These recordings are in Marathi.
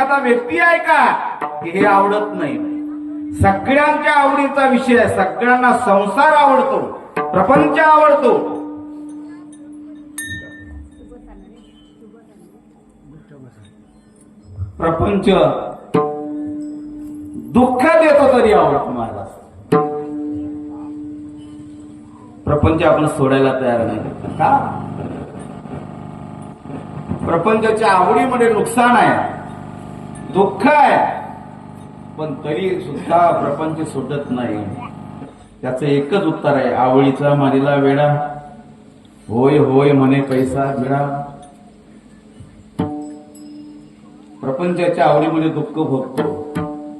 एखादा व्यक्ती आहे का की हे आवडत नाही? सगळ्यांच्या आवडीचा विषय आहे. सगळ्यांना संसार आवडतो. प्रपंच आवडतो. प्रपंच दुःख देतो तरी आवडत महाराज प्रपंच आपण सोडायला तयार नाही का? प्रपंचाच्या आवडीमध्ये नुकसान आहे. दुःख आहे. पण तरी सुद्धा प्रपंच सुटत नाही. त्याचं एकच उत्तर आहे आवळीचा मारीला वेडा. होय होय म्हणे पैसा वेडा प्रपंचाच्या आवडीमध्ये दुःख भोगतो.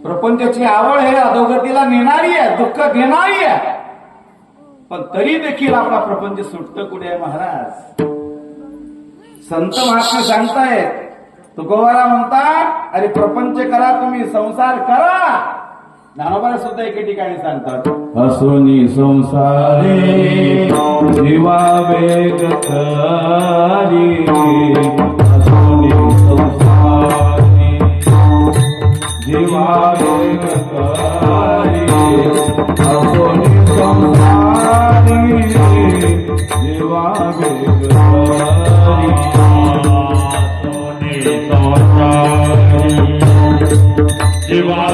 प्रपंचाची आवड हे अधोगतीला नेणारी आहे दुःख घेणारी आहे. पण तरी देखील आपला प्रपंच सुटत कुठे आहे महाराज? संत महात्मा सांगतायत तुकोबारा म्हणतात अरे प्रपंच करा तुम्ही संसार करा. ज्ञानोबाला सुद्धा एके ठिकाणी सांगतात असोनी संसारे जीवा वेग असोनी संसारी जीवा वेग असोनी संसारी जीवा वेग जीवा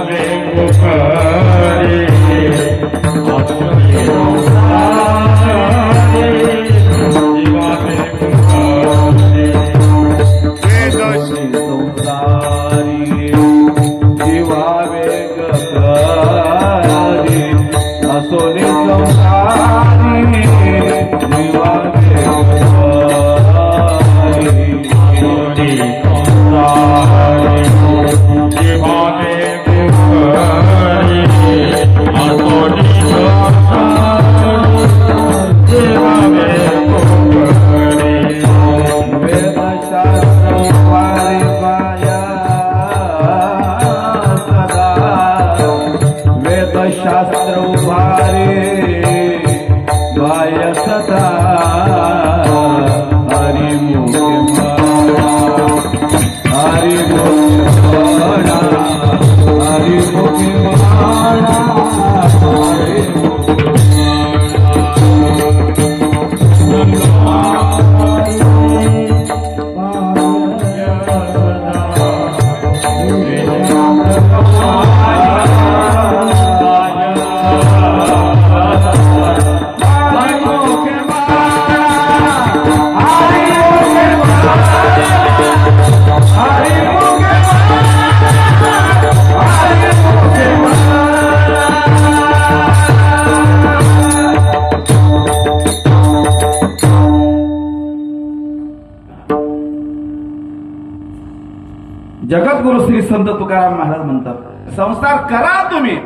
संत तुकाराम महाराज म्हणतात संसार करा तुम्ही.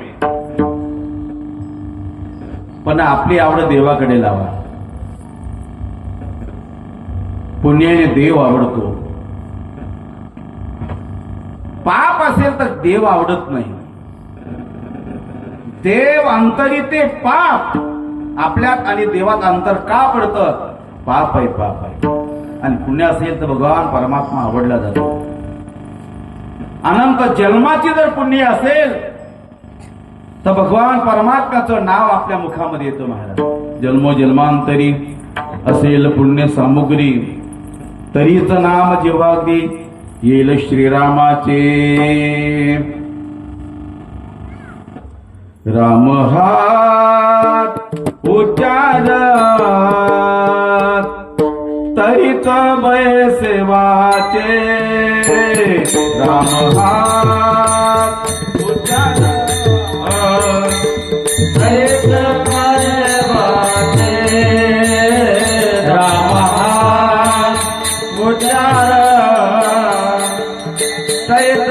पण आपली आवड देवाकडे लावा. पुण्याने देव आवडतो. पाप असेल तर देव आवडत नाही. देव अंतरी ते पाप. आपल्यात आणि देवात अंतर का पडतं? पाप आहे पाप आहे. आणि पुण्य असेल तर भगवान परमात्मा आवडला जातो. अनंत जन्माची जर पुण्य असेल तर भगवान परमात्म्याचं नाव आपल्या मुखामध्ये येतं महाराज. जन्मोजन्मांतरी असेल पुण्य सामुग्री तरीच नाम जेव्हा अगदी येईल श्रीरामाचे. राम उच्चार तरीच भय सेवाचे. राम हात उच्चार तरीच